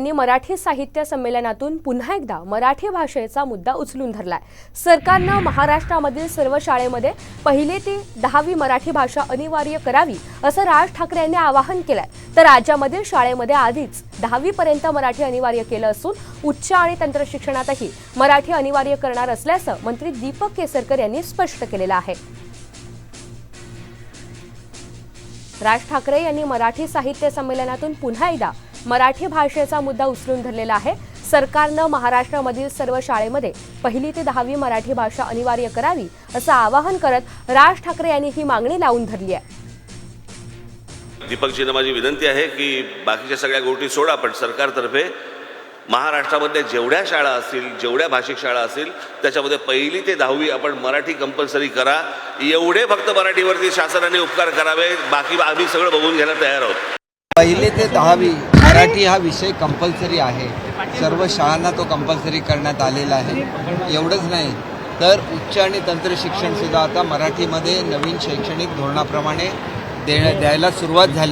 यांनी मराठी साहित्य संमेलनातून पुन्हा एकदा मराठी भाषेचा मुद्दा उचलून धरलाय. सरकारनं महाराष्ट्रामधील सर्व शाळेमध्ये पहिली ते दहावी मराठी भाषा अनिवार्य करावी असं राज ठाकरे यांनी आवाहन केलंय. तर राज्यामधील शाळेमध्ये आधीच दहावी पर्यंत मराठी अनिवार्य केलं असून उच्च आणि तंत्र शिक्षणातही मराठी अनिवार्य करणार असल्याचं मंत्री दीपक केसरकर यांनी स्पष्ट केलेलं आहे. राज ठाकरे यांनी मराठी साहित्य संमेलनातून पुन्हा एकदा मराठी भाषेचा मुद्दा उचलून धरलेला आहे. सरकारनं महाराष्ट्रामधील सर्व शाळेमध्ये पहिली ते दहावी मराठी भाषा अनिवार्य करावी असं आवाहन करत राज ठाकरे यांनी ही मागणी लावून धरली आहे. दीपकजींना माझी विनंती आहे की बाकीच्या सगळ्या गोष्टी सोडा पण सरकारतर्फे महाराष्ट्रामध्ये जेवढ्या शाळा असतील जेवढ्या भाषिक शाळा असतील त्याच्यामध्ये पहिली ते दहावी आपण मराठी कंपल्सरी करा. एवढे फक्त मराठीवरती शासनाने उपकार करावे बाकी आम्ही सगळं बघून घ्यायला तयार आहोत. पहिले ते दहावी. मराठी हा विषय कंपल्सरी आहे. सर्व शाळांना तो कंपल्सरी करण्यात आलेला आहे. एवढंच नाही. तर उच्च आणि तंत्र शिक्षणसुद्धा आता मराठीमध्ये नवीन शैक्षणिक धोरणाप्रमाणे दे द्यायला सुरुवात झाली